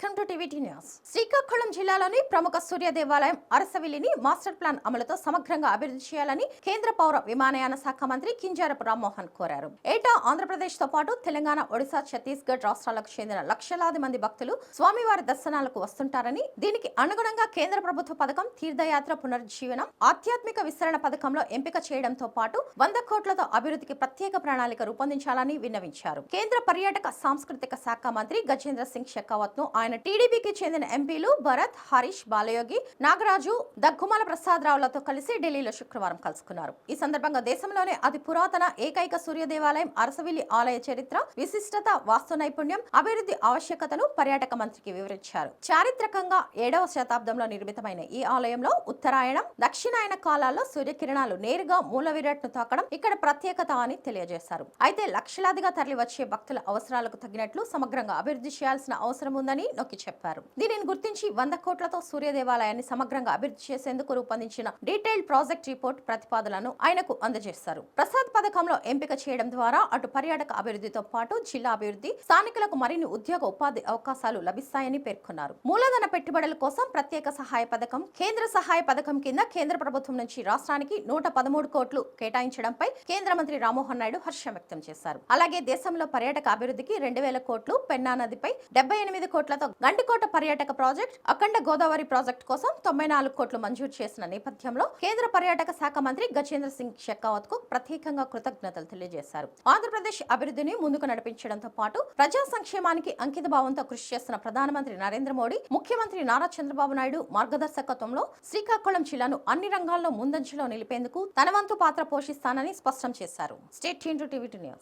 TVT news. Srikakulam జిల్లాలోని ప్రముఖ సూర్య దేవాలయం అరసవిల్లిని మాస్టర్ ప్లాన్ అమలుతో సమగ్రంగా అభివృద్ధి చేయాలని కేంద్ర పౌర విమానయాన శాఖ మంత్రి కింజారపు రామ్మోహన్ కోరారు. ఏటా ఆంధ్రప్రదేశ్తో పాటు తెలంగాణ ఒడిశా ఛత్తీస్గఢ్ రాష్ట్రాలకు చెందిన లక్షలాది మంది భక్తులు స్వామివారి దర్శనాలకు వస్తుంటారని దీనికి అనుగుణంగా కేంద్ర ప్రభుత్వ పథకం తీర్థయాత్ర పునరుజ్జీవనం ఆధ్యాత్మిక విస్తరణ పథకంలో ఎంపిక చేయడంతో పాటు వంద కోట్లతో అభివృద్ధికి ప్రత్యేక ప్రణాళిక రూపొందించాలని విన్నవించారు. కేంద్ర పర్యాటక సాంస్కృతిక శాఖ మంత్రి గజేంద్ర సింగ్ షెకావత్ను ఆయన టీడీపీకి చెందిన ఎంపీలు భరత్ హరీష్ బాలయోగి నాగరాజు దగ్గుమాల ప్రసాద్ రావులతో కలిసి ఢిల్లీలో శుక్రవారం కలుసుకున్నారు. ఈ సందర్భంగా దేశంలోనే అతి పురాతన ఏకైక సూర్య దేవాలయం అరసవిల్లి ఆలయ చరిత్ర విశిష్టత వాస్తు నైపుణ్యం అభివృద్ధి ఆవశ్యకతను పర్యాటక మంత్రికి వివరించారు. చారిత్రకంగా ఏడవ శతాబ్దంలో నిర్మితమైన ఈ ఆలయంలో ఉత్తరాయణం దక్షిణాయన కాలాల్లో సూర్యకిరణాలు నేరుగా మూల విరాట్ను తాకడం ఇక్కడ ప్రత్యేకత అని తెలియజేశారు. అయితే లక్షలాదిగా తరలి వచ్చే భక్తుల అవసరాలకు తగినట్లు సమగ్రంగా అభివృద్ధి చేయాల్సిన అవసరం ఉందని నొక్కి చెప్పారు. దీనిని గుర్తించి వంద కోట్లతో సూర్య దేవాలయాన్ని సమగ్రంగా అభివృద్ధి చేసేందుకు రూపొందించిన డీటెయిల్డ్ ప్రాజెక్ట్ రిపోర్ట్ ప్రతిపాదనలను ఆయనకు అందజేశారు. ప్రసాద్ పథకంలో ఎంపిక చేయడం ద్వారా అటు పర్యాటక అభివృద్ధితో పాటు జిల్లా అభివృద్ధి స్థానికులకు మరిన్ని ఉద్యోగ ఉపాధి అవకాశాలు లభిస్తాయని పేర్కొన్నారు. మూలధన పెట్టుబడుల కోసం ప్రత్యేక సహాయ పథకం కేంద్ర సహాయ పథకం కింద కేంద్ర ప్రభుత్వం నుంచి రాష్ట్రానికి నూట పదమూడు కోట్లు కేటాయించడంపై కేంద్ర మంత్రి రామ్మోహన్ నాయుడు హర్షం వ్యక్తం చేశారు. అలాగే దేశంలో పర్యాటక అభివృద్ధికి రెండు వేల కోట్లు పెన్నా నదిపై డెబ్బై ఎనిమిది కోట్లతో గండికోట పర్యాటక ప్రాజెక్ట్ అఖండ గోదావరి ప్రాజెక్ట్ కోసం తొంభై నాలుగు కోట్లు మంజూరు చేసిన నేపథ్యంలో కేంద్ర పర్యాటక శాఖ మంత్రి గజేంద్ర సింగ్ షెకావత్కు ప్రత్యేకంగా కృతజ్ఞతలు తెలియజేశారు. ఆంధ్రప్రదేశ్ అభివృద్ధిని ముందుకు నడిపించడంతో పాటు ప్రజా సంక్షేమానికి అంకిత భావంతో కృషి చేస్తున్న ప్రధానమంత్రి నరేంద్ర మోడీ ముఖ్యమంత్రి నారా చంద్రబాబు నాయుడు మార్గదర్శకత్వంలో శ్రీకాకుళం జిల్లాను అన్ని రంగాల్లో ముందంజలో నిలిపేందుకు తన వంతు పాత్ర పోషిస్తానని స్పష్టం చేశారు. State TV news.